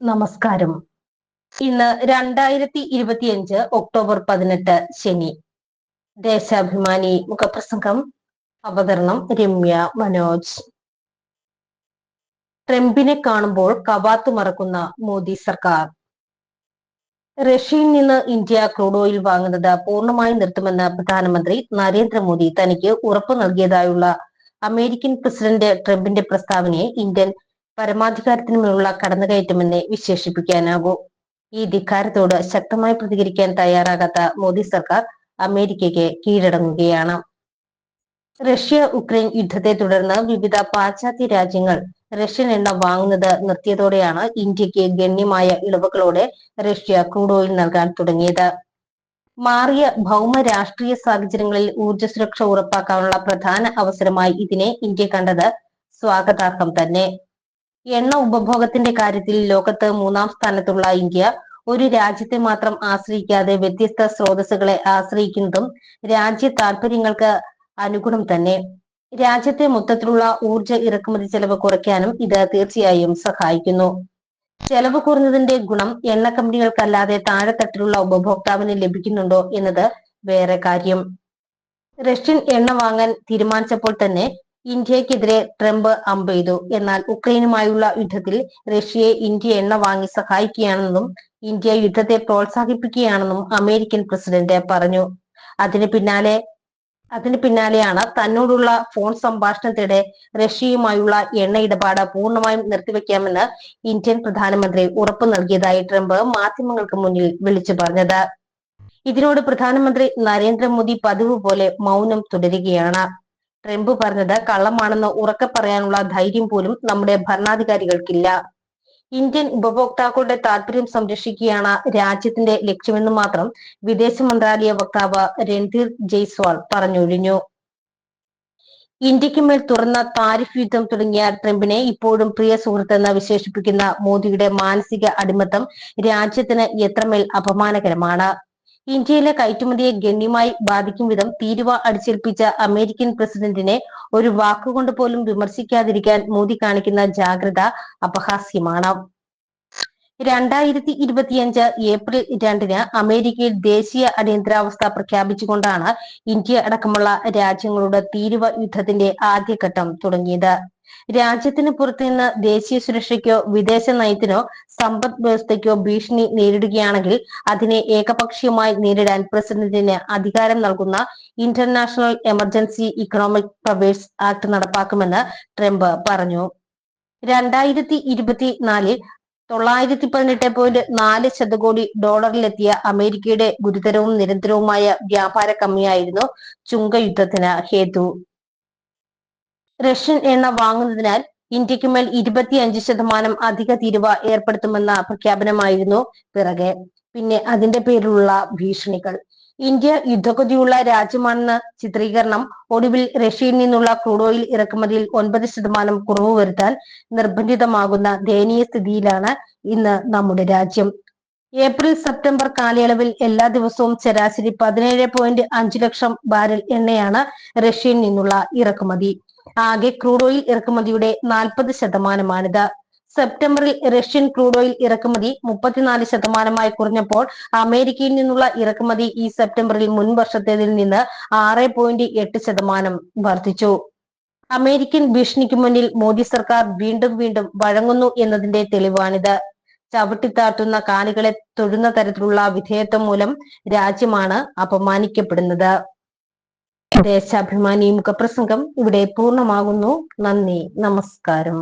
നമസ്കാരം. ഇന്ന് രണ്ടായിരത്തി ഇരുപത്തിയഞ്ച് ഒക്ടോബർ പതിനെട്ട് ശനി. ദേശാഭിമാനി മുഖപ്രസംഗം അവതരണം രമ്യ മനോജ്. ട്രംപിനെ കാണുമ്പോൾ കവാത്തു മറക്കുന്ന മോദി സർക്കാർ. റഷ്യയിൽ നിന്ന് ഇന്ത്യ ക്രൂഡ് ഓയിൽ വാങ്ങുന്നത് പൂർണമായി നിർത്തുമെന്ന് പ്രധാനമന്ത്രി നരേന്ദ്രമോദി തനിക്ക് ഉറപ്പു നൽകിയതായുള്ള അമേരിക്കൻ പ്രസിഡന്റ് ട്രംപിന്റെ പ്രസ്താവനയെ ഇന്ത്യൻ പരമാധികാരത്തിനുമുള്ള കടന്നുകയറ്റമെന്ന് വിശേഷിപ്പിക്കാനാകൂ ഈ ധിക്കാരത്തോട് ശക്തമായി പ്രതികരിക്കാൻ തയ്യാറാകാത്ത മോദി സർക്കാർ അമേരിക്കയ്ക്ക് കീഴടങ്ങുകയാണ്. റഷ്യ ഉക്രൈൻ യുദ്ധത്തെ തുടർന്ന് വിവിധ പാശ്ചാത്യ രാജ്യങ്ങൾ റഷ്യൻ എണ്ണ വാങ്ങുന്നത് നിർത്തിയതോടെയാണ് ഇന്ത്യയ്ക്ക് ഗണ്യമായ ഇളവുകളോടെ റഷ്യ ക്രൂഡ് ഓയിൽ നൽകാൻ തുടങ്ങിയത്. മാറിയ ഭൗമ രാഷ്ട്രീയ സാഹചര്യങ്ങളിൽ ഊർജ സുരക്ഷ ഉറപ്പാക്കാനുള്ള പ്രധാന അവസരമായി ഇതിനെ ഇന്ത്യ കണ്ടത് സ്വാഗതാർഹം തന്നെ. എണ്ണ ഉപഭോഗത്തിന്റെ കാര്യത്തിൽ ലോകത്ത് മൂന്നാം സ്ഥാനത്തുള്ള ഇന്ത്യ ഒരു രാജ്യത്തെ മാത്രം ആശ്രയിക്കാതെ വ്യത്യസ്ത സ്രോതസ്സുകളെ ആശ്രയിക്കുന്നതും രാജ്യ താല്പര്യങ്ങൾക്ക് അനുഗുണം തന്നെ. രാജ്യത്തെ മൊത്തത്തിലുള്ള ഊർജ ഇറക്കുമതി ചെലവ് കുറയ്ക്കാനും ഇത് തീർച്ചയായും സഹായിക്കുന്നു. ചെലവ് കുറഞ്ഞതിന്റെ ഗുണം എണ്ണ കമ്പനികൾക്കല്ലാതെ താഴെത്തട്ടിലുള്ള ഉപഭോക്താവിന് ലഭിക്കുന്നുണ്ടോ എന്നത് വേറെ കാര്യം. റഷ്യൻ എണ്ണ വാങ്ങാൻ തീരുമാനിച്ചപ്പോൾ തന്നെ ഇന്ത്യക്കെതിരെ ട്രംപ് അമ്പെയ്തു എന്നാൽ ഉക്രൈനുമായുള്ള യുദ്ധത്തിൽ റഷ്യയെ ഇന്ത്യ എണ്ണ വാങ്ങി സഹായിക്കുകയാണെന്നും ഇന്ത്യ യുദ്ധത്തെ പ്രോത്സാഹിപ്പിക്കുകയാണെന്നും അമേരിക്കൻ പ്രസിഡന്റ് പറഞ്ഞു. അതിന് പിന്നാലെ അതിന് പിന്നാലെയാണ് തന്നോടുള്ള ഫോൺ സംഭാഷണത്തിനിടെ റഷ്യയുമായുള്ള എണ്ണ ഇടപാട് പൂർണമായും നിർത്തിവെക്കാമെന്ന് ഇന്ത്യൻ പ്രധാനമന്ത്രി ഉറപ്പു നൽകിയതായി ട്രംപ് മാധ്യമങ്ങൾക്ക് മുന്നിൽ വിളിച്ചു പറഞ്ഞത്. ഇതിനോട് പ്രധാനമന്ത്രി നരേന്ദ്രമോദി പതിവ് പോലെ മൗനം തുടരുകയാണ്. ട്രംപ് പറഞ്ഞത് കള്ളമാണെന്ന് ഉറക്കെ പറയാനുള്ള ധൈര്യം പോലും നമ്മുടെ ഭരണാധികാരികൾക്കില്ല. ഇന്ത്യൻ ഉപഭോക്താക്കളുടെ താല്പര്യം സംരക്ഷിക്കുകയാണ് രാജ്യത്തിന്റെ ലക്ഷ്യമെന്ന് മാത്രം വിദേശ മന്ത്രാലയ വക്താവ് രൺധീർ ജയ്സ്വാൾ പറഞ്ഞൊഴിഞ്ഞു. ഇന്ത്യയ്ക്ക് മേൽ തുറന്ന താരിഫ് യുദ്ധം തുടങ്ങിയ ട്രംപിനെ ഇപ്പോഴും പ്രിയ സുഹൃത്തെന്ന് വിശേഷിപ്പിക്കുന്ന മോദിയുടെ മാനസിക അടിമത്തം രാജ്യത്തിന് എത്രമേൽ അപമാനകരമാണ്. ഇന്ത്യയിലെ കയറ്റുമതിയെ ഗണ്യമായി ബാധിക്കും വിധം തീരുവ അടിച്ചേൽപ്പിച്ച അമേരിക്കൻ പ്രസിഡന്റിനെ ഒരു വാക്കുകൊണ്ട് പോലും വിമർശിക്കാതിരിക്കാൻ മോദി കാണിക്കുന്ന ജാഗ്രത അപഹാസ്യമാണ്. രണ്ടായിരത്തി ഇരുപത്തിയഞ്ച് ഏപ്രിൽ രണ്ടിന് അമേരിക്കയിൽ ദേശീയ അടിയന്തരാവസ്ഥ പ്രഖ്യാപിച്ചുകൊണ്ടാണ് ഇന്ത്യ അടക്കമുള്ള രാജ്യങ്ങളുടെ തീരുവ യുദ്ധത്തിന്റെ ആദ്യഘട്ടം തുടങ്ങിയത്. രാജ്യത്തിന് പുറത്തുനിന്ന് ദേശീയ സുരക്ഷയ്ക്കോ വിദേശ നയത്തിനോ സമ്പദ് വ്യവസ്ഥയ്ക്കോ ഭീഷണി നേരിടുകയാണെങ്കിൽ അതിനെ ഏകപക്ഷീയമായി നേരിടാൻ പ്രസിഡന്റിന് അധികാരം നൽകുന്ന international emergency economic powers act നടപ്പാക്കുമെന്ന് ട്രംപ് പറഞ്ഞു. രണ്ടായിരത്തി ഇരുപത്തിനാലിൽ തൊള്ളായിരത്തി പതിനെട്ട് പോയിന്റ് നാല് ശതകോടി ഡോളറിലെത്തിയ അമേരിക്കയുടെ ഗുരുതരവും നിരന്തരവുമായ വ്യാപാര കമ്മിയായിരുന്നു ചുങ്കയുദ്ധത്തിന് ഹേതു. റഷ്യൻ എണ്ണ വാങ്ങുന്നതിനാൽ ഇന്ത്യയ്ക്ക് മേൽ ഇരുപത്തിയഞ്ച് ശതമാനം അധിക തീരുവ ഏർപ്പെടുത്തുമെന്ന പ്രഖ്യാപനമായിരുന്നു പിറകെ. പിന്നെ അതിന്റെ പേരിലുള്ള ഭീഷണികൾ. ഇന്ത്യ യുദ്ധഗതിയുള്ള രാജ്യമാണെന്ന ചിത്രീകരണം ഒടുവിൽ റഷ്യയിൽ നിന്നുള്ള ക്രൂഡ് ഓയിൽ ഇറക്കുമതിയിൽ ഒൻപത് ശതമാനം കുറവ് വരുത്താൻ നിർബന്ധിതമാകുന്ന ദയനീയ സ്ഥിതിയിലാണ് ഇന്ന് നമ്മുടെ രാജ്യം. ഏപ്രിൽ സെപ്റ്റംബർ കാലയളവിൽ എല്ലാ ദിവസവും ശരാശരി പതിനേഴ് പോയിന്റ് അഞ്ചു ലക്ഷം ബാരൽ എണ്ണയാണ് റഷ്യയിൽ നിന്നുള്ള ഇറക്കുമതി. ആകെ ക്രൂഡ് ഓയിൽ ഇറക്കുമതിയുടെ നാൽപ്പത് ശതമാനമാണിത്. സെപ്റ്റംബറിൽ റഷ്യൻ ക്രൂഡ് ഓയിൽ ഇറക്കുമതി മുപ്പത്തിനാല് ശതമാനമായി കുറഞ്ഞപ്പോൾ അമേരിക്കയിൽ നിന്നുള്ള ഇറക്കുമതി ഈ സെപ്റ്റംബറിൽ മുൻ വർഷത്തേതിൽ നിന്ന് ആറ് പോയിന്റ് എട്ട് ശതമാനം വർദ്ധിച്ചു. അമേരിക്കൻ ഭീഷണിക്ക് മുന്നിൽ മോദി സർക്കാർ വീണ്ടും വീണ്ടും വഴങ്ങുന്നു എന്നതിന്റെ തെളിവാണിത്. ചവിട്ടിത്താഴ്ത്തുന്ന കാലികളെ തൊഴുന്ന തരത്തിലുള്ള വിധേയത്വം മൂലം രാജ്യമാണ് അപമാനിക്കപ്പെടുന്നത്. ദേശാഭിമാനി മുഖപ്രസംഗം ഇവിടെ പൂർണമാകുന്നു. നന്ദി. നമസ്കാരം.